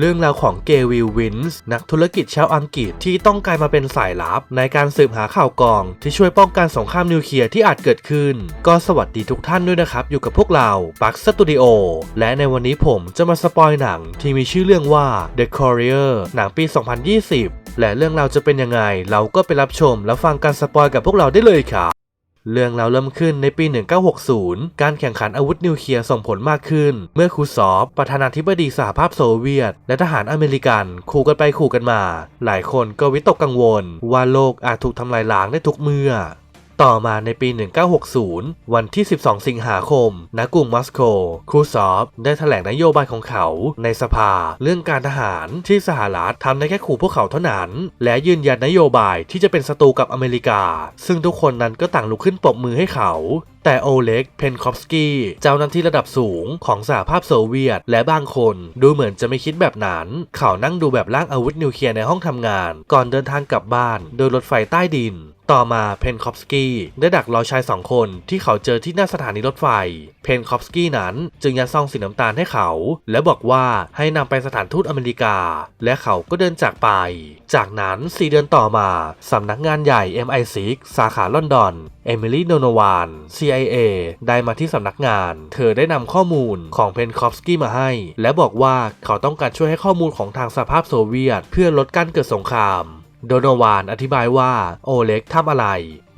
เรื่องราวของเกวิลวินส์นักธุรกิจชาวอังกฤษที่ต้องกลายมาเป็นสายลับ ในการสืบหาข่าวกรอง ที่ช่วยป้องกันสงครามนิวเคลียร์ที่อาจเกิดขึ้น ก็สวัสดีทุกท่านด้วยนะครับ อยู่กับพวกเราปักสตูดิโอและในวันนี้ผมจะมาสปอยหนังที่มีชื่อเรื่องว่า The Courier หนังปี 2020 และเรื่องราวจะเป็นยังไง เราก็ไปรับชมและฟังการสปอยกับพวกเราได้เลยครับ เรื่องราวเริ่มขึ้นในปี 1960 การแข่งขันอาวุธนิวเคลียร์ส่งผลมากขึ้น เมื่อคูซอฟ ประธานาธิบดีสหภาพโซเวียต และทหารอเมริกันขู่กันไปขู่กันมา หลายคนก็วิตกกังวล ว่าโลกอาจถูกทำลายล้างได้ทุกเมื่อ ต่อมาในปี 1960 วันที่ 12 สิงหาคม ณ กรุงมอสโก ครูซอฟได้แถลงนโยบายของเขาในสภาเรื่องการทหารที่สหรัฐทำได้แค่ขู่พวกเขาเท่านั้น และยืนยันนโยบายที่จะเป็นศัตรูกับอเมริกา ซึ่งทุกคนนั้นก็ต่างลุกขึ้นปรบมือให้เขา แต่โอเล็ก เพนคอฟสกี้ เจ้าหน้าที่ระดับสูงของสหภาพโซเวียต และบางคนดูเหมือนจะไม่คิดแบบนั้น เขานั่งดูแบบร่างอาวุธนิวเคลียร์ในห้องทำงาน ก่อนเดินทางกลับบ้านโดยรถไฟใต้ดินต่อมาเพนคอฟสกี้ได้ดักรอชายสองคนที่เขาเจอที่หน้าสถานีรถไฟ เพนคอฟสกี้นั้นจึงยัดซองสีน้ำตาลให้เขา และบอกว่าให้นำไปสถานทูตอเมริกา และเขาก็เดินจากไป จากนั้น 4 เดือนต่อมาสำนักงานใหญ่ MI6 สาขาลอนดอน เอมิลี่โดนวาน CIA ได้มาที่สำนักงาน เธอได้นำข้อมูลของเพนคอฟสกี้มาให้ และบอกว่าเขาต้องการช่วยให้ข้อมูลของทางสภาพโซเวียต เพื่อลดการเกิดสงคราม โดนวานอธิบายว่าโอเล็กทำอะไร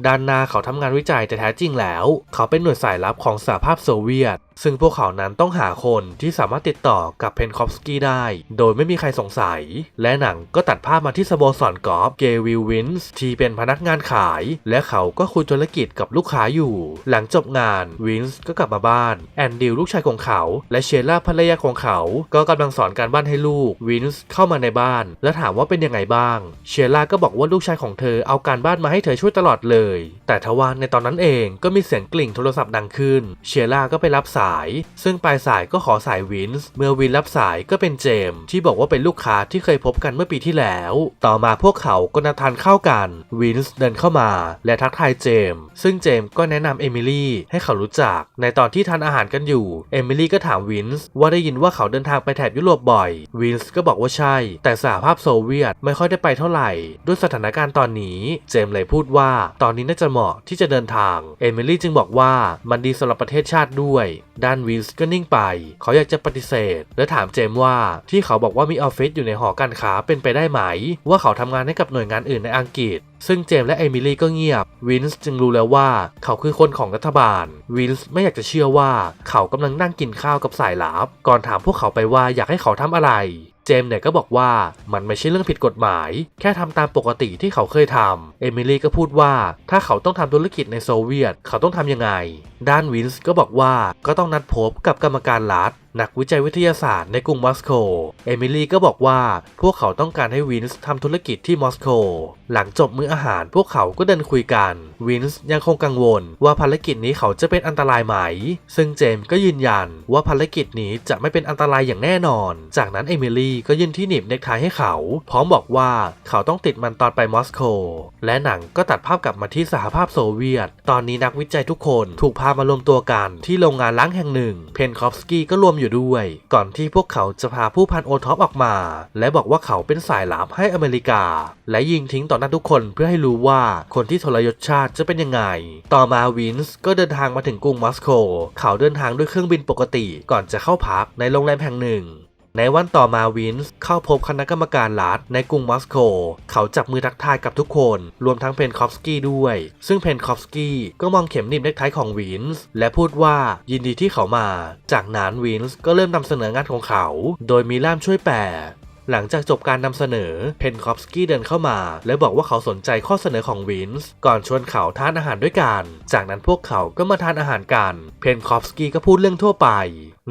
ด้านหน้าเขาทำงานวิจัยแต่แท้จริงแล้ว เขาเป็นหน่วยสายลับของสหภาพโซเวียต ซึ่งพวกเขานั้นต้องหาคนที่สามารถติดต่อกับเพนคอฟสกี้ได้ โดยไม่มีใครสงสัย และหนังก็ตัดภาพมาที่สโมสรกอล์ฟเกวิลวินส์ที่เป็นพนักงานขาย และเขาก็คุยธุรกิจกับลูกค้าอยู่ หลังจบงานวินส์ก็กลับมาบ้านแอนดิวลูกชายของเขา และเชล่าภรรยาของเขา ก็กำลังสอนการบ้านให้ลูกวินส์เข้ามาในบ้าน และถามว่าเป็นยังไงบ้าง เชล่าก็บอกว่าลูกชายของเธอเอาการบ้านมาให้เธอช่วยตลอดเลยแต่ทว่าในตอนนั้นเองก็มีเสียงกลิ่งโทรศัพท์ดังขึ้น เชล่าก็ไปรับสาย ซึ่งปลายสายก็ขอสายวินส์เมื่อวินรับสายก็เป็นเจมที่บอกว่าเป็นลูกค้าที่เคยพบกันเมื่อปีที่แล้ว ต่อมาพวกเขาก็นัดทานข้าวกันวินส์เดินเข้ามา และทักทายเจมซึ่งเจมก็แนะนำเอมิลี่ให้เขารู้จัก ในตอนที่ทานอาหารกันอยู่เอมิลี่ก็ถามวินส์ว่าได้ยินว่าเขาเดินทางไปแถบยุโรปบ่อยวินส์ก็บอกว่าใช่ แต่สหภาพโซเวียตไม่ค่อยได้ไปเท่าไหร่ ด้วยสถานการณ์ตอนนี้ เจมเลยพูดว่าตอนนี้น่าจะเหมาะที่จะเดินทาง เอมิลี่จึงบอกว่ามันดีสำหรับประเทศชาติด้วย ด้านวินส์ก็นิ่งไป เขาอยากจะปฏิเสธ และถามเจมส์ว่าที่เขาบอกว่ามีออฟฟิศอยู่ในหอการค้าเป็นไปได้ไหม ว่าเขาทำงานให้กับหน่วยงานอื่นในอังกฤษซึ่งเจมส์และเอมิลี่ก็เงียบ วินส์จึงรู้แล้วว่าเขาคือคนของรัฐบาล วินส์ไม่อยากจะเชื่อว่าเขากำลังนั่งกินข้าวกับสายลับ ก่อนถามพวกเขาไปว่าอยากให้เขาทำอะไร เจมส์เนี่ยก็บอกว่ามันไม่ใช่เรื่องผิดกฎหมาย แค่ทำตามปกติที่เขาเคยทำเอมิลี่ก็พูดว่าถ้าเขาต้องทำธุรกิจในโซเวียต เขาต้องทำยังไง ด้านวินส์ก็บอกว่าก็ต้องนัดพบกับกรรมการรัฐ นักวิจัยวิทยาศาสตร์ในกรุงมอสโก เอมิลี่ก็บอกว่าพวกเขาต้องการให้วินส์ทำธุรกิจที่มอสโก หลังจบมื้ออาหารพวกเขาก็เดินคุยกัน วินส์ยังคงกังวลว่าภารกิจนี้เขาจะเป็นอันตรายไหม ซึ่งเจมส์ก็ยืนยันว่าภารกิจนี้จะไม่เป็นอันตรายอย่างแน่นอน จากนั้นเอมิลี่ก็ยื่นที่หนีบเนคไทให้เขา พร้อมบอกว่าเขาต้องติดมันตอนไปมอสโก และหนังก็ตัดภาพกลับมาที่สหภาพโซเวียต ตอนนี้นักวิจัยทุกคนถูกพามารวมตัวกันที่โรงงานล้างแห่งหนึ่ง เพนคอฟสกี้ก็รวมอยู่ด้วย ก่อนที่พวกเขาจะพาผู้พันโอท็อปออกมา และบอกว่าเขาเป็นสายลับให้อเมริกา และยิงทิ้งต่อหน้าทุกคนเพื่อให้รู้ว่าคนที่ทรยศชาติจะเป็นยังไง ต่อมาวินส์ก็เดินทางมาถึงกรุงมอสโก เขาเดินทางด้วยเครื่องบินปกติ ก่อนจะเข้าพักในโรงแรมแห่งหนึ่ง ในวันต่อมาวินส์เข้าพบคณะกรรมการรัฐในกรุงมอสโก เขาจับมือทักทายกับทุกคน รวมทั้งเพนคอฟสกี้ด้วย ซึ่งเพนคอฟสกี้ก็มองเข็มหนีบเนคไทของวินส์และพูดว่ายินดีที่เขามา จากนั้นวินส์ก็เริ่มนำเสนองานของเขา โดยมีล่ามช่วยแปล หลังจากจบการนำเสนอ เพนคอฟสกี้เดินเข้ามา และบอกว่าเขาสนใจข้อเสนอของวินส์ก่อนชวนเขาทานอาหารด้วยกัน จากนั้นพวกเขาก็มาทานอาหารกัน เพนคอฟสกี้ก็พูดเรื่องทั่วไป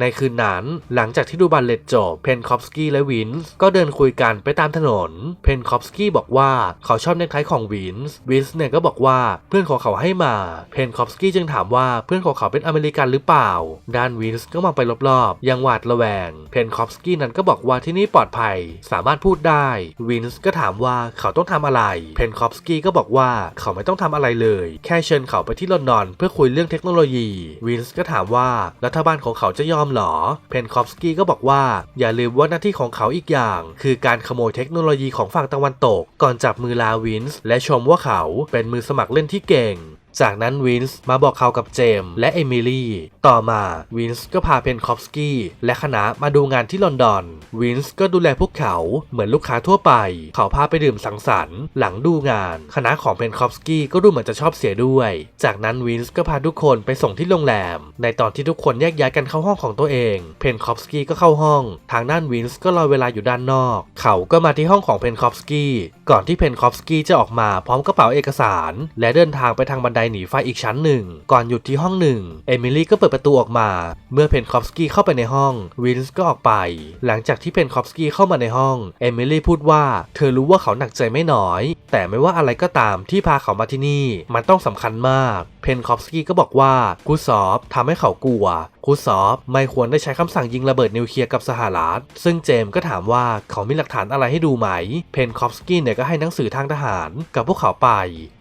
ในคืนนั้น หลังจากที่ดูบัลเลตจบ เพนคอฟสกี้และวินส์ก็เดินคุยกันไปตามถนน เพนคอฟสกี้บอกว่าเขาชอบเนคไทของวินส์ วินส์เนี่ยก็บอกว่าเพื่อนของเขาให้มา เพนคอฟสกี้จึงถามว่าเพื่อนของเขาเป็นอเมริกันหรือเปล่า ด้านวินส์ก็มองไปรอบๆยังหวาดระแวง เพนคอฟสกี้นั้นก็บอกว่าที่นี่ปลอดภัยสามารถพูดได้ วินส์ก็ถามว่าเขาต้องทำอะไร เพนคอฟสกี้ก็บอกว่าเขาไม่ต้องทำอะไรเลย แค่เชิญเขาไปที่ลอนดอน เพื่อคุยเรื่องเทคโนโลยี วินส์ก็ถามว่ารัฐบาลของเขาจะยอมหรอ เพนคอฟสกี้ก็บอกว่า อย่าลืมว่าหน้าที่ของเขาอีกอย่าง คือการขโมยเทคโนโลยีของฝั่งตะวันตก ก่อนจับมือลาวินส์และชมว่าเขาเป็นมือสมัครเล่นที่เก่ง จากนั้นวินส์มาบอกเขากับเจมส์และเอมิลี่ ต่อมาวินส์ก็พาเพนคอฟสกี้และคณะมาดูงานที่ลอนดอนวินส์ก็ดูแลพวกเขาเหมือนลูกค้าทั่วไป เขาพาไปดื่มสังสรรค์หลังดูงาน คณะของเพนคอฟสกี้ก็ดูเหมือนจะชอบเสียด้วย จากนั้นวินส์ก็พาทุกคนไปส่งที่โรงแรม ในตอนที่ทุกคนแยกย้ายกันเข้าห้องของตัวเอง เพนคอฟสกี้ก็เข้าห้อง ทางด้านวินส์ก็รอเวลาอยู่ด้านนอก เขาก็มาที่ห้องของเพนคอฟสกี้ก่อนที่เพนคอฟสกี้จะออกมาพร้อมกระเป๋าเอกสาร และเดินทางไปทางบันไดหนีไฟอีกชั้นหนึ่ง ก่อนหยุดที่ห้องหนึ่ง เอมิลี่ก็เปิดประตูออกมา เมื่อเพนคอฟสกี้เข้าไปในห้อง วินส์ก็ออกไป หลังจากที่เพนคอฟสกี้เข้ามาในห้อง เอมิลี่พูดว่า เธอรู้ว่าเขาหนักใจไม่น้อย แต่ไม่ว่าอะไรก็ตามที่พาเขามาที่นี่ มันต้องสำคัญมาก เพนคอฟสกี้ก็บอกว่ากูซอฟทำให้เขากลัว คูซอฟไม่ควรได้ใช้คำสั่งยิงระเบิดนิวเคลียร์กับสหรัฐ ซึ่งเจมส์ก็ถามว่าเขามีหลักฐานอะไรให้ดูไหม เพนคอฟสกี้เนี่ยก็ให้หนังสือทางทหารกับพวกเขาไป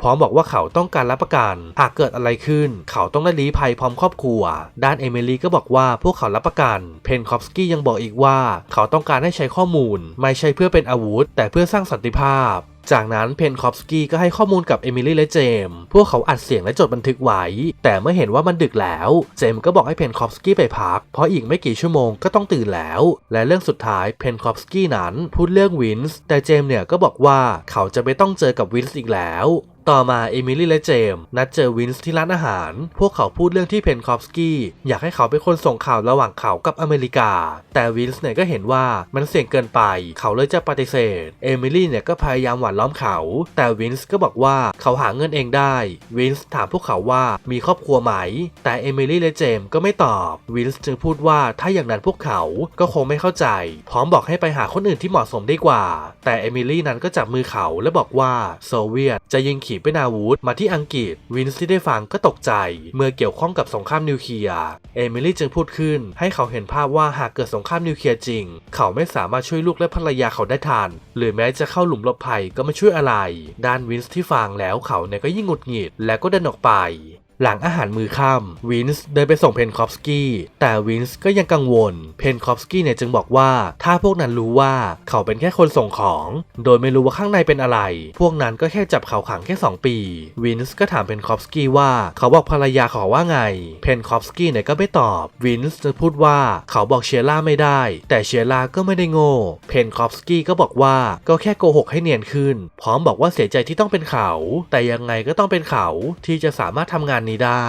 พร้อมบอกว่าเขาต้องการรับประกัน หากเกิดอะไรขึ้น เขาต้องได้ลี้ภัยพร้อมครอบครัว ด้านเอมิลี่ก็บอกว่าพวกเขารับประกัน เพนคอฟสกี้ยังบอกอีกว่า เขาต้องการให้ใช้ข้อมูล ไม่ใช่เพื่อเป็นอาวุธ แต่เพื่อสร้างสันติภาพ จากนั้นเพนคอฟสกี้ก็ให้ข้อมูลกับเอมิลี่และเจมส์พวกเขาอัดเสียงและจดบันทึกไว้ แต่เมื่อเห็นว่ามันดึกแล้ว เจมส์ก็บอกให้เพนคอฟสกี้ไปพัก เพราะอีกไม่กี่ชั่วโมงก็ต้องตื่นแล้ว และเรื่องสุดท้ายเพนคอฟสกี้นั้นพูดเรื่องวินส์ แต่เจมส์เนี่ยก็บอกว่าเขาจะไม่ต้องเจอกับวินส์อีกแล้ว ต่อมาเอมิลี่และเจมส์นัดเจอวินส์ที่ร้านอาหาร พวกเขาพูดเรื่องที่เพนคอฟสกี้อยากให้เขาเป็นคนส่งข่าวระหว่างเขากับอเมริกา แต่วินส์เนี่ยก็เห็นว่ามันเสี่ยงเกินไป เขาเลยจะปฏิเสธ เอมิลี่เนี่ยก็พยายามหวานล้อมเขา แต่วินส์ก็บอกว่าเขาหาเงินเองได้ วินส์ถามพวกเขาว่ามีครอบครัวไหม แต่เอมิลี่และเจมส์ก็ไม่ตอบ วินส์จึงพูดว่าถ้าอย่างนั้นพวกเขาก็คงไม่เข้าใจ พร้อมบอกให้ไปหาคนอื่นที่เหมาะสมได้กว่า แต่เอมิลี่นั้นก็จับมือเขาและบอกว่าโซเวียตจะยิงขีปนาวุธมาที่อังกฤษ วินส์ที่ได้ฟังก็ตกใจ เมื่อเกี่ยวข้องกับสงครามนิวเคลียร์ เอมิลี่จึงพูดขึ้น ให้เขาเห็นภาพว่าหากเกิดสงครามนิวเคลียร์จริง เขาไม่สามารถช่วยลูกและภรรยาเขาได้ทัน หรือแม้จะเข้าหลุมหลบภัยก็ไม่ช่วยอะไร ด้านวินส์ที่ฟังแล้วเขาเนี่ยก็ยิ่งหงุดหงิด และก็เดินออกไป หลังอาหารมือค่ำวินส์เดินไปส่งเพนคอฟสกี้แต่วินส์ก็ยังกังวล เพนคอฟสกี้เนี่ยจึงบอกว่าถ้าพวกนั้นรู้ว่าเขาเป็นแค่คนส่งของ โดยไม่รู้ว่าข้างในเป็นอะไร พวกนั้นก็แค่จับเขาขังแค่ 2 ปี วินส์ก็ถามเพนคอฟสกี้ว่าเขาบอกภรรยาเขาว่าไง เพนคอฟสกี้เนี่ยก็ไม่ตอบ วินส์จะพูดว่าเขาบอกเชียร่าไม่ได้ แต่เชียร่าก็ไม่ได้โง่ เพนคอฟสกี้ก็บอกว่าก็แค่โกหกให้เนียนขึ้น พร้อมบอกว่าเสียใจที่ต้องเป็นเขา แต่ยังไงก็ต้องเป็นเขาที่จะสามารถทำงานนี้ได้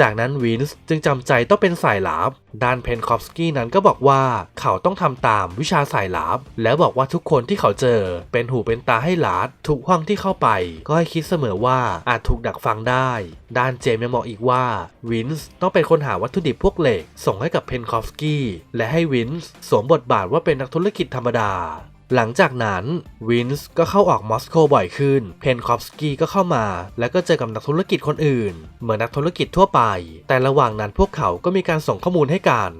จากนั้นวินส์จึงจำใจต้องเป็นสายลับ ด้านเพนคอฟสกี้นั้นก็บอกว่าเขาต้องทำตามวิชาสายลับ แล้วบอกว่าทุกคนที่เขาเจอ เป็นหูเป็นตาให้ลัดทุกห้องที่เข้าไป ก็ให้คิดเสมอว่าอาจถูกดักฟังได้ ด้านเจมส์ยังบอกอีกว่าวินส์ต้องเป็นคนหาวัตถุดิบพวกเหล็ก ส่งให้กับเพนคอฟสกี้และให้วินส์สวมบทบาทว่าเป็นนักธุรกิจธรรมดา หลังจากนั้นวินส์ก็เข้าออกมอสโกบ่อยขึ้น เพนคอฟสกี้ก็เข้ามา แล้วก็เจอกับนักธุรกิจคนอื่น เหมือนนักธุรกิจทั่วไป แต่ระหว่างนั้นพวกเขาก็มีการส่งข้อมูลให้กัน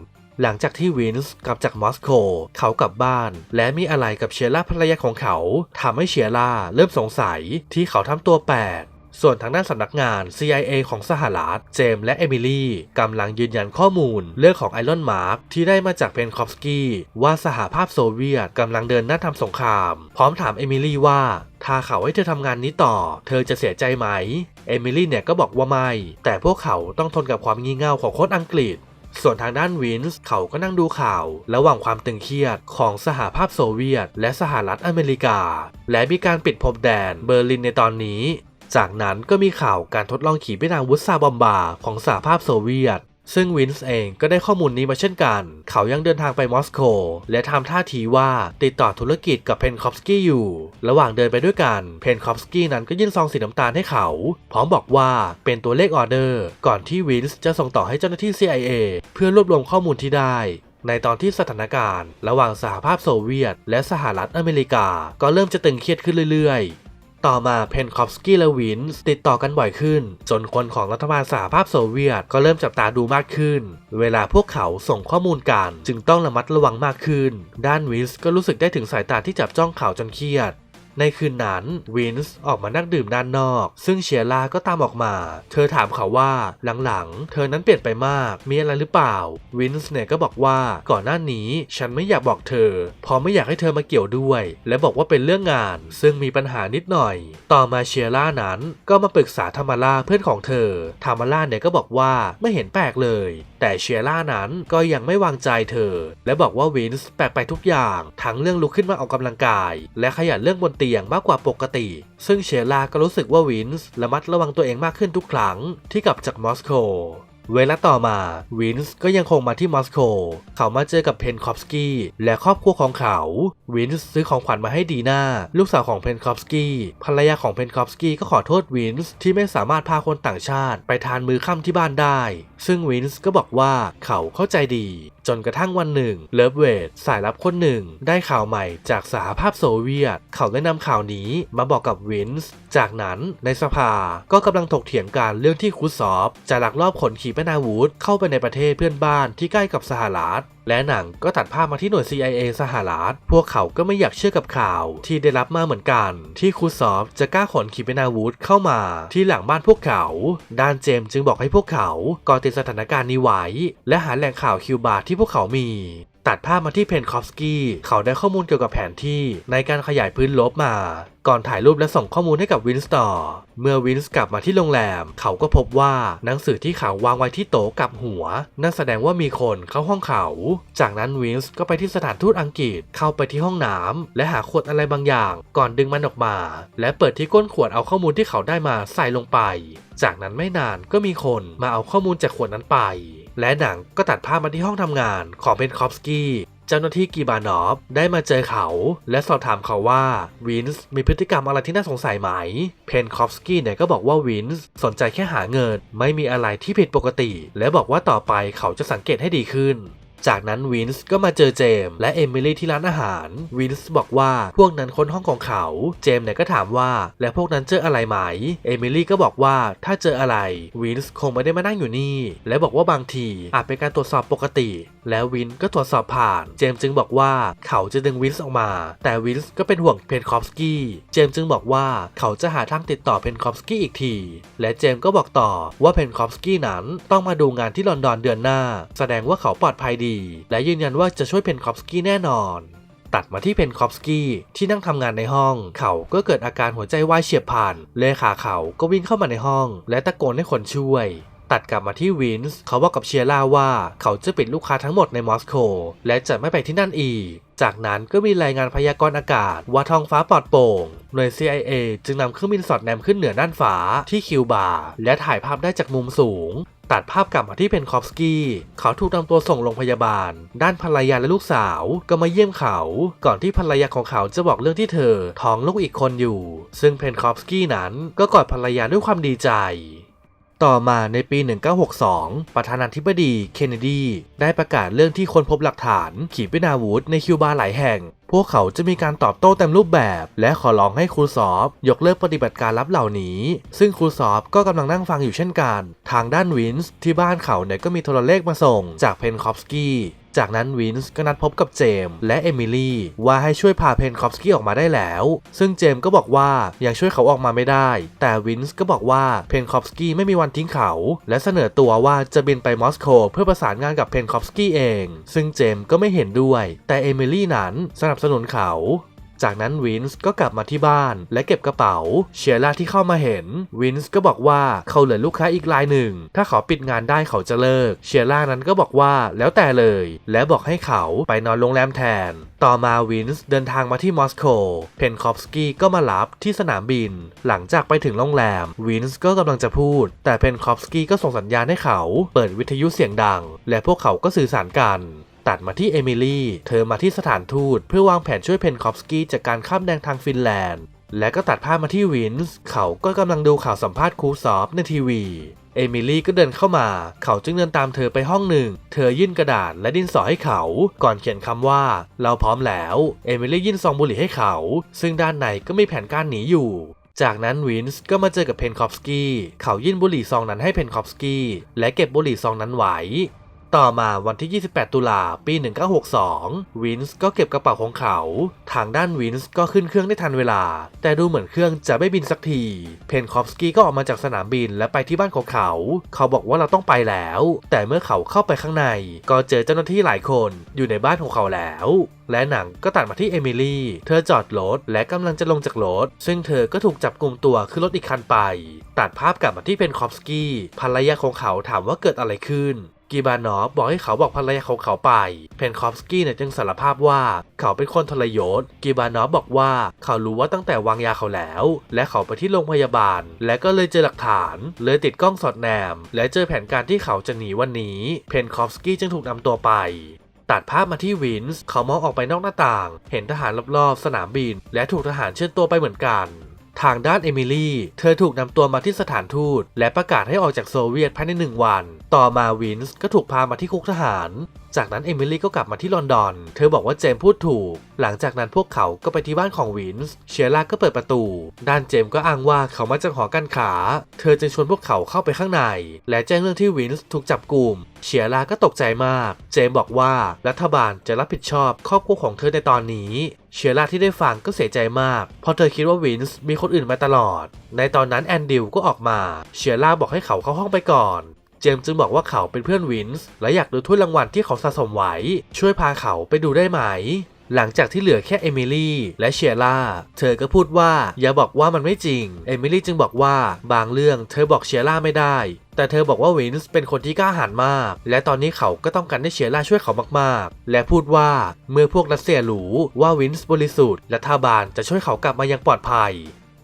หลังจากที่วินส์กลับจากมอสโก เขากลับบ้าน และมีอะไรกับเชียร่าภรรยาของเขาทำให้เชียร่าเริ่มสงสัยที่เขาทำตัวแปลก ส่วนทางด้านสำนักงาน CIA ของสหรัฐ เจมส์และเอมิลี่กำลังยืนยันข้อมูลเรื่องของไอรอนมาร์กที่ได้มาจากเพนคอฟสกี้ว่าสหภาพโซเวียตกำลังเดินหน้าทำสงคราม พร้อมถามเอมิลี่ว่าถ้าเขาให้เธอทำงานนี้ต่อ เธอจะเสียใจไหม เอมิลี่เนี่ยก็บอกว่าไม่ แต่พวกเขาต้องทนกับความงี่เง่าของคนอังกฤษส่วนทางด้านวินส์เขาก็นั่งดูข่าว ระหว่างความตึงเครียดของสหภาพโซเวียต และสหรัฐอเมริกา และมีการปิดพรมแดนเบอร์ลินในตอนนี้ จากนั้นก็มีข่าวการทดลองขีปนาวุธซาบอมบาของสหภาพโซเวียต ซึ่งวินส์เองก็ได้ข้อมูลนี้มาเช่นกัน เขายังเดินทางไปมอสโก และทำท่าทีว่าติดต่อธุรกิจกับเพนคอฟสกี้อยู่ ระหว่างเดินไปด้วยกัน เพนคอฟสกี้นั้นก็ยื่นซองสีน้ำตาลให้เขา พร้อมบอกว่าเป็นตัวเลขออเดอร์ ก่อนที่วินส์จะส่งต่อให้เจ้าหน้าที่ CIA เพื่อรวบรวมข้อมูลที่ได้ในตอนที่สถานการณ์ ระหว่างสหภาพโซเวียต และสหรัฐอเมริกา ก็เริ่มจะตึงเครียดขึ้นเรื่อย ต่อมาเพนคอฟสกี้และวินส์ติดต่อกันบ่อยขึ้น จนคนของรัฐบาลสหภาพโซเวียตก็เริ่มจับตาดูมากขึ้น เวลาพวกเขาส่งข้อมูลกัน จึงต้องระมัดระวังมากขึ้น ด้านวินส์ก็รู้สึกได้ถึงสายตาที่จับจ้องเขาจนเครียด ในคืนนั้นวินส์ออกมานั่งดื่มด้านนอก ซึ่งเชียร่าก็ตามออกมา เธอถามเขาว่าหลังๆ เธอนั้นเปลี่ยนไปมาก มีอะไรหรือเปล่า วินส์เนี่ยก็บอกว่าก่อนหน้านี้ฉันไม่อยากบอกเธอเพราะไม่อยากให้เธอมาเกี่ยวด้วย และบอกว่าเป็นเรื่องงาน ซึ่งมีปัญหานิดหน่อย ต่อมาเชียร่านั้นก็มาปรึกษาธรรมาร่าเพื่อนของเธอธรรมาร่าเนี่ยก็บอกว่าไม่เห็นแปลกเลย แต่เชียร่านั้นก็ยังไม่วางใจเธอ และบอกว่าวินส์แปลกไปทุกอย่าง ทั้งเรื่องลุกขึ้นมาออกกำลังกาย และขยันเรื่องบนเตียงมากกว่าปกติ ซึ่งเชียร่าก็รู้สึกว่าวินส์ระมัดระวังตัวเองมากขึ้นทุกครั้งที่กลับจากมอสโกเวลาต่อมาวินส์ก็ยังคงมาที่มอสโก เขามาเจอกับเพนคอฟสกี้และครอบครัวของเขา วินส์ซื้อของขวัญมาให้ดีน่าลูกสาวของเพนคอฟสกี้ภรรยาของเพนคอฟสกี้ก็ขอโทษวินส์ที่ไม่สามารถพาคนต่างชาติไปทานมื้อค่ำที่บ้านได้ ซึ่งวินส์ก็บอกว่าเขาเข้าใจดี จนกระทั่งวันหนึ่ง เลิฟเวดสายลับคนหนึ่ง ได้ข่าวใหม่จากสหภาพโซเวียต เขาได้นำข่าวนี้มาบอกกับวินส์จากนั้นในสภาก็กำลังถกเถียงกันเรื่องที่คูซอฟจะลักลอบขนขีปนาวุธเข้าไปในประเทศเพื่อนบ้านที่ใกล้กับสหรัฐและหนังก็ตัดภาพมาที่หน่วย CIA สหรัฐ พวกเขาก็ไม่อยากเชื่อกับข่าว ที่ได้รับมาเหมือนกัน ที่คูซอฟจะกล้าขนขีปนาวุธเข้ามาที่หลังบ้านพวกเขา ด้านเจมส์จึงบอกให้พวกเขาก่อติดสถานการณ์นี้ไว้ และหาแหล่งข่าวคิวบาที่พวกเขามีตัดภาพมาที่เพนคอฟสกี้ เขาได้ข้อมูลเกี่ยวกับแผนที่ในการขยายพื้นลบมา ก่อนถ่ายรูปและส่งข้อมูลให้กับวินส์ต่อ เมื่อวินส์กลับมาที่โรงแรม เขาก็พบว่าหนังสือที่เขาวางไว้ที่โต๊ะกับหัว นั่นแสดงว่ามีคนเข้าห้องเขา จากนั้นวินส์ก็ไปที่สถานทูตอังกฤษเข้าไปที่ห้องน้ำและหาขวดอะไรบางอย่าง ก่อนดึงมันออกมา และเปิดที่ก้นขวดเอาข้อมูลที่เขาได้มาใส่ลงไป จากนั้นไม่นานก็มีคนมาเอาข้อมูลจากขวดนั้นไป และหนังก็ตัดภาพมาที่ห้องทำงานของเพนคอฟสกี้ เจ้าหน้าที่กีบานอฟได้มาเจอเขา และสอบถามเขาว่าวินส์มีพฤติกรรมอะไรที่น่าสงสัยไหม เพนคอฟสกี้เนี่ยก็บอกว่าวินส์สนใจแค่หาเงิน ไม่มีอะไรที่ผิดปกติ และบอกว่าต่อไปเขาจะสังเกตให้ดีขึ้น จากนั้นวินส์ก็มาเจอเจมและเอมิลี่ที่ร้านอาหาร วินส์บอกว่าพวกนั้นค้นห้องของเขา เจมเนี่ยก็ถามว่าและพวกนั้นเจออะไรไหม เอมิลี่ก็บอกว่าถ้าเจออะไร วินส์คงไม่ได้มานั่งอยู่นี่ และบอกว่าบางทีอาจเป็นการตรวจสอบปกติ แล้ววินก็ตรวจสอบผ่าน เจมจึงบอกว่าเขาจะดึงวินส์ออกมา แต่วินส์ก็เป็นห่วงเพนคอฟสกี้ เจมจึงบอกว่าเขาจะหาทางติดต่อเพนคอฟสกี้อีกที และเจมก็บอกต่อว่าเพนคอฟสกี้นั้นต้องมาดูงานที่ลอนดอนเดือนหน้า แสดงว่าเขาปลอดภัยดีและยืนยันว่าจะช่วยเพนคอฟสกี้แน่นอน ตัดมาที่เพนคอฟสกี้ที่นั่งทำงานในห้อง เขาก็เกิดอาการหัวใจวายเฉียบพลันเลขาเขาก็วิ่งเข้ามาในห้อง และตะโกนให้คนช่วย ตัดกลับมาที่วินส์เขาบอกกับเชียร่าว่าเขาจะปิดลูกค้าทั้งหมดในมอสโก และจะไม่ไปที่นั่นอีกจากนั้นก็มีรายงานพยากรณ์อากาศว่าท้องฟ้าปลอดโปร่ง หน่วย CIA จึงนำเครื่องบินสอดแนมขึ้นเหนือน่านฟ้าที่คิวบา และถ่ายภาพได้จากมุมสูง ตัดภาพกลับมาที่เพนคอฟสกี้เขาถูกนำตัวส่งโรงพยาบาล ด้านภรรยาและลูกสาวก็มาเยี่ยมเขา ก่อนที่ภรรยาของเขาจะบอกเรื่องที่เธอท้องลูกอีกคนอยู่ ซึ่งเพนคอฟสกี้นั้นก็กอดภรรยาด้วยความดีใจต่อมาในปี 1962 ประธานาธิบดี เคนเนดี ได้ประกาศเรื่องที่คนพบหลักฐานขีปนาวุธในคิวบาหลายแห่ง พวกเขาจะมีการตอบโต้เต็มรูปแบบ และขอร้องให้ครูสอบ ยกเลิกปฏิบัติการลับเหล่านี้ ซึ่งครูสอบก็กำลังนั่งฟังอยู่เช่นกัน ทางด้านวินส์ที่บ้านเขาเนี่ยก็มีโทรเลขมาส่งจากเพนคอฟสกี้ จากนั้นวินส์ก็นัดพบกับเจมส์และเอมิลี่ว่าให้ช่วยพาเพนคอฟสกี้ออกมาได้แล้ว ซึ่งเจมส์ก็บอกว่ายังช่วยเขาออกมาไม่ได้ แต่วินส์ก็บอกว่าเพนคอฟสกี้ไม่มีวันทิ้งเขา และเสนอตัวว่าจะบินไปมอสโกเพื่อประสานงานกับเพนคอฟสกี้เอง ซึ่งเจมส์ก็ไม่เห็นด้วย แต่เอมิลี่นั้นสนับสนุนเขา จากนั้นวินส์ก็กลับมาที่บ้าน และเก็บกระเป๋า เชียร่าที่เข้ามาเห็น วินส์ก็บอกว่าเขาเหลือลูกค้าอีกรายหนึ่ง ถ้าเขาปิดงานได้เขาจะเลิก เชียร่านั้นก็บอกว่าแล้วแต่เลย และบอกให้เขาไปนอนโรงแรมแทน ต่อมาวินส์เดินทางมาที่มอสโก เพนคอฟสกี้ก็มารับที่สนามบิน หลังจากไปถึงโรงแรม วินส์ก็กำลังจะพูด แต่เพนคอฟสกี้ก็ส่งสัญญาณให้เขา เปิดวิทยุเสียงดัง และพวกเขาก็สื่อสารกัน ตัดมาที่เอมิลี่ เธอมาที่สถานทูตเพื่อวางแผนช่วยเพนคอฟสกี้จากการข้ามแดงทางฟินแลนด์ และก็ตัดภาพมาที่วินส์ เขาก็กำลังดูข่าวสัมภาษณ์ครูซอฟในทีวี เอมิลี่ก็เดินเข้ามา เขาจึงเดินตามเธอไปห้องหนึ่ง เธอยื่นกระดาษและดินสอให้เขา ก่อนเขียนคำว่า เราพร้อมแล้ว เอมิลี่ยื่นซองบุหรี่ให้เขา ซึ่งด้านในก็มีแผนการหนีอยู่จากนั้นวินส์ก็มาเจอกับเพนคอฟสกี้ เขายื่นบุหรี่ซองนั้นให้เพนคอฟสกี้ และเก็บบุหรี่ซองนั้นไว้ ต่อมาวันที่ 28 ตุลาปี 1962 วินส์ก็เก็บกระเป๋าของเขา ทางด้านวินส์ก็ขึ้นเครื่องได้ทันเวลา แต่ดูเหมือนเครื่องจะไม่บินสักที เพนคอฟสกี้ก็ออกมาจากสนามบินและไปที่บ้านของเขา เขาบอกว่าเราต้องไปแล้ว แต่เมื่อเขาเข้าไปข้างใน ก็เจอเจ้าหน้าที่หลายคนอยู่ในบ้านของเขาแล้ว และหนังก็ตัดมาที่เอมิลี่ เธอจอดรถและกำลังจะลงจากรถ ซึ่งเธอก็ถูกจับกลุ่มตัวขึ้นรถอีกคันไป ตัดภาพกลับมาที่เพนคอฟสกี้ภรรยาของเขาถามว่าเกิดอะไรขึ้น กีบานอฟบอกให้เขาบอกภรรยาของเขาไป เพนคอฟสกี้เนี่ยจึงสารภาพว่าเขาเป็นคนทรยศ กีบานอฟบอกว่าเขารู้ว่าตั้งแต่วางยาเขาแล้ว และเขาไปที่โรงพยาบาล และก็เลยเจอหลักฐาน เลยติดกล้องสอดแนม และเจอแผนการที่เขาจะหนีวันนี้ เพนคอฟสกี้จึงถูกนำตัวไปตัดภาพมาที่วินส์เขามองออกไปนอกหน้าต่าง เห็นทหารรอบๆสนามบิน และถูกทหารเชิญตัวไปเหมือนกัน ทางด้านเอมิลี่ เธอถูกนำตัวมาที่สถานทูต และประกาศให้ออกจากโซเวียตภายในหนึ่งวัน ต่อมาวินส์ก็ถูกพามาที่คุกทหาร จากนั้นเอมิลี่ก็กลับมาที่ลอนดอน เธอบอกว่าเจมส์พูดถูก หลังจากนั้นพวกเขาก็ไปที่บ้านของวินส์เชียร่าก็เปิดประตู ด้านเจมส์ก็อ้างว่าเขามาจากหอการค้าเธอจึงชวนพวกเขาเข้าไปข้างใน และแจ้งเรื่องที่วินส์ถูกจับกลุ่มเชียร่าก็ตกใจมาก เจมส์บอกว่ารัฐบาลจะรับผิดชอบครอบครัวของเธอในตอนนี้ เชียร่าที่ได้ฟังก็เสียใจมาก เพราะเธอคิดว่าวินส์มีคนอื่นมาตลอด ในตอนนั้นแอนดิวก็ออกมา เชียร่าบอกให้เขาเข้าห้องไปก่อน เจมส์จึงบอกว่าเขาเป็นเพื่อนวินส์และอยากดูถ้วยรางวัลที่เขาสะสมไว้ ช่วยพาเขาไปดูได้ไหม หลังจากที่เหลือแค่เอมิลี่และเชียร่า เธอก็พูดว่าอย่าบอกว่ามันไม่จริง เอมิลี่จึงบอกว่าบางเรื่องเธอบอกเชียร่าไม่ได้แต่เธอบอกว่าวินส์เป็นคนที่กล้าหาญมาก และตอนนี้เขาก็ต้องการให้เชียร่าช่วยเขามากๆ และพูดว่าเมื่อพวกรัสเซียรู้ว่าวินส์บริสุทธิ์และทาบานจะช่วยเขากลับมายังปลอดภัย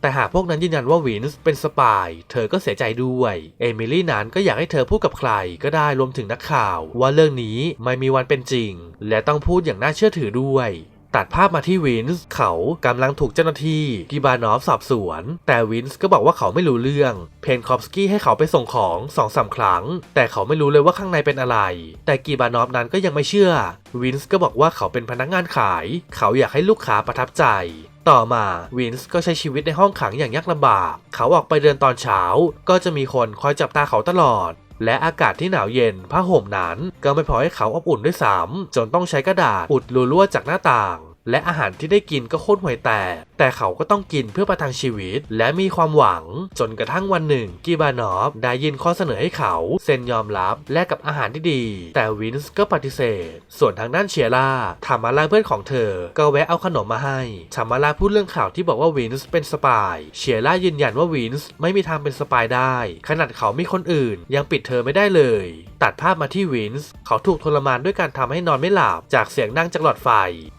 แต่หากพวกนั้นยืนยันว่าวินส์เป็นสปาย เธอก็เสียใจด้วย เอมิลี่นั้นก็อยากให้เธอพูดกับใครก็ได้รวมถึงนักข่าว ว่าเรื่องนี้ไม่มีวันเป็นจริง และต้องพูดอย่างน่าเชื่อถือด้วยตัดภาพมาที่วินส์เขากำลังถูกเจ้าหน้าที่กิบานอฟสอบสวน แต่วินส์ก็บอกว่าเขาไม่รู้เรื่อง เพนคอฟสกี้ให้เขาไปส่งของสองสามครั้ง แต่เขาไม่รู้เลยว่าข้างในเป็นอะไร แต่กีบานอฟนั้นก็ยังไม่เชื่อ วินส์ก็บอกว่าเขาเป็นพนักงานขาย เขาอยากให้ลูกค้าประทับใจ ต่อมาวินส์ก็ใช้ชีวิตในห้องขังอย่างยากลำบาก เขาออกไปเดินตอนเช้า ก็จะมีคนคอยจับตาเขาตลอด และอากาศที่หนาวเย็นผ้าห่มนั้น ก็ไม่พอให้เขาอบอุ่นด้วยซ้ำจนต้องใช้กระดาษอุดรูรั่วจากหน้าต่าง และอาหารที่ได้กินก็โคตรห่วยแตกแต่เขาก็ต้องกินเพื่อประทังชีวิต และมีความหวัง จนกระทั่งวันหนึ่งกีบานอฟได้ยินข้อเสนอให้เขาเซ็นยอมรับแลกกับอาหารที่ดี แต่วินส์ก็ปฏิเสธ ส่วนทางด้านเชียร่าทามาร่าเพื่อนของเธอ ก็แวะเอาขนมมาให้ทามาร่าพูดเรื่องข่าวที่บอกว่าวินส์เป็นสปายเชียร่ายืนยันว่าวินส์ไม่มีทางเป็นสปายได้ ขนาดเขามีคนอื่น ยังปิดเธอไม่ได้เลยตัดภาพมาที่วินส์เขาถูกทรมานด้วยการทำให้นอนไม่หลับจากเสียงดังจากหลอดไฟ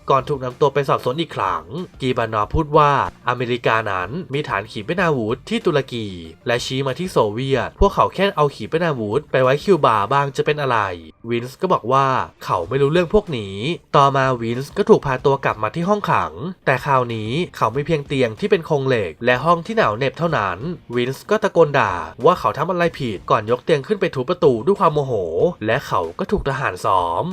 ก่อนถูกนำตัวไปสอบสวนอีกครั้ง กีบานอพูดว่าอเมริกานั้นมีฐานขีปนาวุธที่ตุรกี และชี้มาที่โซเวียต พวกเขาแค่เอาขีปนาวุธไปไว้คิวบาบ้างจะเป็นอะไร วินส์ก็บอกว่าเขาไม่รู้เรื่องพวกนี้ ต่อมาวินส์ก็ถูกพาตัวกลับมาที่ห้องขัง แต่คราวนี้เขาไม่เพียงเตียงที่เป็นโครงเหล็ก และห้องที่หนาวเหน็บเท่านั้น วินส์ก็ตะโกนด่าว่าเขาทำอะไรผิดก่อนยกเตียงขึ้นไปทุบประตูด้วยความโมโหและเขาก็ถูกทหารซ้อม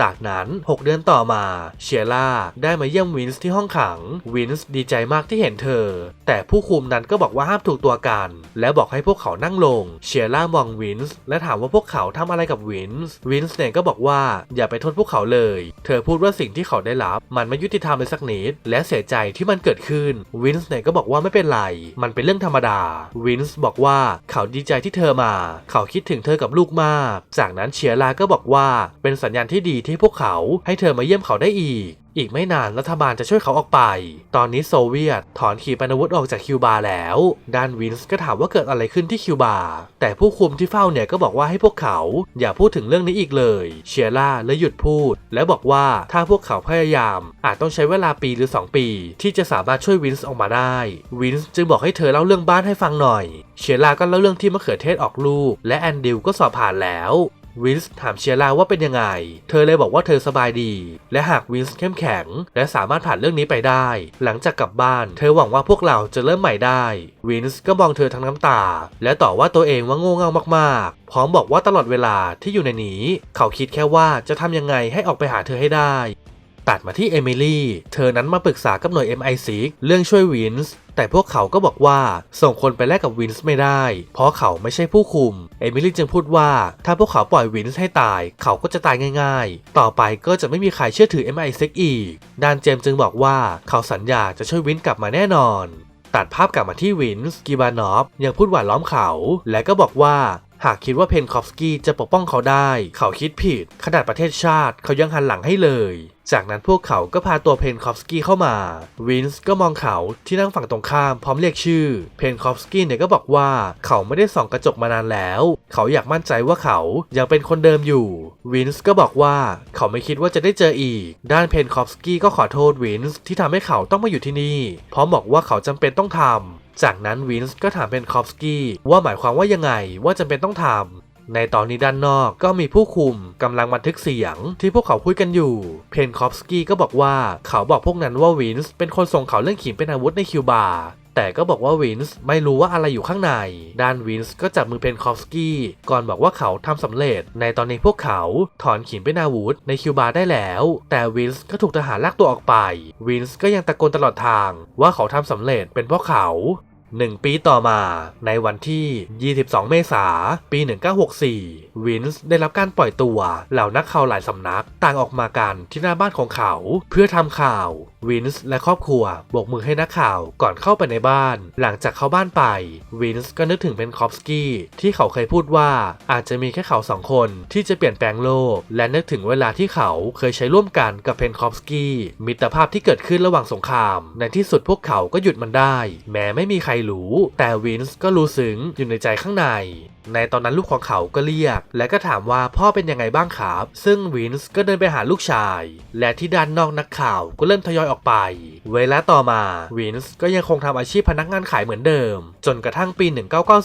จากนั้น 6 เดือนต่อมาเชียร่าได้มาเยี่ยมวินส์ที่ห้องขัง วินส์ดีใจมากที่เห็นเธอ แต่ผู้คุมนั้นก็บอกว่าห้ามถูกตัวกัน และบอกให้พวกเขานั่งลง เชียร่ามองวินส์และถามว่าพวกเขาทำอะไรกับวินส์ วินส์เนี่ยก็บอกว่าอย่าไปโทษพวกเขาเลย เธอพูดว่าสิ่งที่เขาได้รับ มันไม่ยุติธรรมเลยสักนิด และเสียใจที่มันเกิดขึ้น วินส์เนี่ยก็บอกว่าไม่เป็นไร มันเป็นเรื่องธรรมดา วินส์บอกว่าเขาดีใจที่เธอมา เขาคิดถึงเธอกับลูกมาก จากนั้นเชียร่าก็บอกว่าเป็นสัญญาณที่ดีที่พวกเขาให้เธอมาเยี่ยมเขาได้อีก อีกไม่นานรัฐบาลจะช่วยเขาออกไป ตอนนี้โซเวียตถอนขีปนาวุธออกจากคิวบาแล้ว ด้านวินส์ก็ถามว่าเกิดอะไรขึ้นที่คิวบา แต่ผู้คุมที่เฝ้าเนี่ยก็บอกว่าให้พวกเขาอย่าพูดถึงเรื่องนี้อีกเลย เชียร่าเลยหยุดพูด และบอกว่าถ้าพวกเขาพยายาม อาจต้องใช้เวลาปีหรือ 2 ปี ที่จะสามารถช่วยวินส์ออกมาได้ วินส์จึงบอกให้เธอเล่าเรื่องบ้านให้ฟังหน่อย เชียร่าก็เล่าเรื่องที่มะเขือเทศออกลูก และแอนดิวก็สอบผ่านแล้ว วินส์ถามเชียร่าว่าเป็นยังไง เธอเลยบอกว่าเธอสบายดี และหากวินส์เข้มแข็ง และสามารถผ่านเรื่องนี้ไปได้ หลังจากกลับบ้าน เธอหวังว่าพวกเราจะเริ่มใหม่ได้ วินส์ก็มองเธอทั้งน้ำตา และต่อว่าตัวเองว่าโง่เง่ามากๆ พร้อมบอกว่าตลอดเวลาที่อยู่ในนี้ เขาคิดแค่ว่าจะทำยังไงให้ออกไปหาเธอให้ได้ตัดมาที่เอมิลี่ เธอนั้นมาปรึกษากับหน่วย MI6 เรื่องช่วยวินส์ แต่พวกเขาก็บอกว่าส่งคนไปแลกกับวินส์ไม่ได้ เพราะเขาไม่ใช่ผู้คุม เอมิลี่จึงพูดว่าถ้าพวกเขาปล่อยวินส์ให้ตาย เขาก็จะตายง่าย ๆ ต่อไปก็จะไม่มีใครเชื่อถือ MI6 อีกด้านเจมส์จึงบอกว่าเขาสัญญาจะช่วยวินส์กลับมาแน่นอน ตัดภาพกลับมาที่วินส์กิบานอฟยังพูดหวานล้อมเขา และก็บอกว่า หากคิดว่าเพนคอฟสกี้จะปกป้องเขาได้ เขาคิดผิด ขนาดประเทศชาติเขายังหันหลังให้เลย จากนั้นพวกเขาก็พาตัวเพนคอฟสกี้เข้ามา วินส์ก็มองเขาที่นั่งฝั่งตรงข้ามพร้อมเรียกชื่อ เพนคอฟสกี้เนี่ยก็บอกว่าเขาไม่ได้ส่องกระจกมานานแล้ว เขาอยากมั่นใจว่าเขายังเป็นคนเดิมอยู่ วินส์ก็บอกว่าเขาไม่คิดว่าจะได้เจออีก ด้านเพนคอฟสกี้ก็ขอโทษวินส์ที่ทำให้เขาต้องมาอยู่ที่นี่ พร้อมบอกว่าเขาจำเป็นต้องทำ จากนั้นวินส์ก็ถามเพนคอฟสกี้ว่าหมายความว่ายังไงว่าจำเป็นต้องทำในตอนนี้ด้านนอกก็มีผู้คุมกำลังบันทึกเสียงที่พวกเขาพูดกันอยู่ เพนคอฟสกี้ก็บอกว่าเขาบอกพวกนั้นว่าวินส์เป็นคนส่งเขาเรื่องขีมเป็นอาวุธในคิวบา แต่ก็บอกว่าวินส์ไม่รู้ว่าอะไรอยู่ข้างใน ด้านวินส์ก็จับมือเพนคอฟสกี้ก่อนบอกว่าเขาทำสำเร็จ ในตอนนี้พวกเขาถอนขีมเป็นอาวุธในคิวบาได้แล้ว แต่วินส์ก็ถูกทหารลากตัวออกไป วินส์ก็ยังตะโกนตลอดทางว่าเขาทำสำเร็จเป็นเพราะเขา หนึ่งปีต่อมาในวันที่ 22 เมษายนปี 1964 วินส์ได้รับการปล่อยตัว เหล่านักข่าวหลายสำนักต่างออกมากันที่หน้าบ้านของเขา เพื่อทำข่าว วินส์และครอบครัวโบกมือให้นักข่าวก่อนเข้าไปในบ้าน หลังจากเข้าบ้านไป วินส์ก็นึกถึงเพนคอฟสกี้ที่เขาเคยพูดว่าอาจจะมีแค่เขาสองคนที่จะเปลี่ยนแปลงโลก และนึกถึงเวลาที่เขาเคยใช้ร่วมกันกับเพนคอฟสกี้มิตรภาพที่เกิดขึ้นระหว่างสงคราม ในที่สุดพวกเขาก็หยุดมันได้ แม้ไม่มีใครรู้ แต่วินส์ก็รู้ซึ้งอยู่ในใจข้างใน ในตอนนั้นลูกของเขาก็เรียก และก็ถามว่าพ่อเป็นยังไงบ้างครับ ซึ่งวินส์ก็เดินไปหาลูกชาย และที่ด้านนอกนักข่าวก็เริ่มทยอยออกไป เวลาต่อมาวินส์ก็ยังคงทำอาชีพพนักงานขายเหมือนเดิม จนกระทั่งปี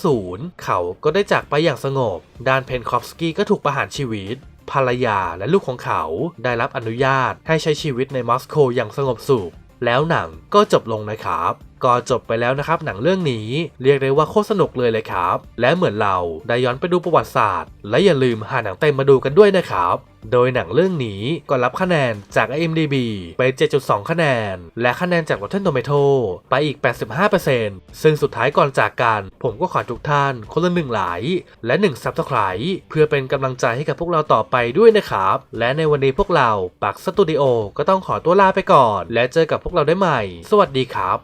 1990 เขาก็ได้จากไปอย่างสงบ ด้านเพนคอฟสกี้ก็ถูกประหารชีวิตภรรยาและลูกของเขาได้รับอนุญาตให้ใช้ชีวิตในมอสโกอย่างสงบสุข แล้วหนังก็จบลงนะครับ ก็จบไปแล้วนะครับหนังเรื่องนี้เรียกได้ว่าโคตรสนุกเลยเลยครับ และเหมือนเราได้ย้อนไปดูประวัติศาสตร์ และอย่าลืมหาหนังเต็มมาดูกันด้วยนะครับโดยหนังเรื่องนี้ก็รับคะแนนจาก IMDb ไป 7.2 คะแนน และคะแนนจาก Rotten Tomato ไปอีก 85%ซึ่งสุดท้ายก่อนจากกัน ผมก็ขอทุกท่านคนละหนึ่งไลค์และ1 Subscribe เพื่อเป็นกำลังใจให้กับพวกเราต่อไปด้วยนะครับ และในวันนี้พวกเราปักสตูดิโอก็ต้องขอตัวลาไปก่อน และเจอกับพวกเราได้ใหม่ สวัสดีครับ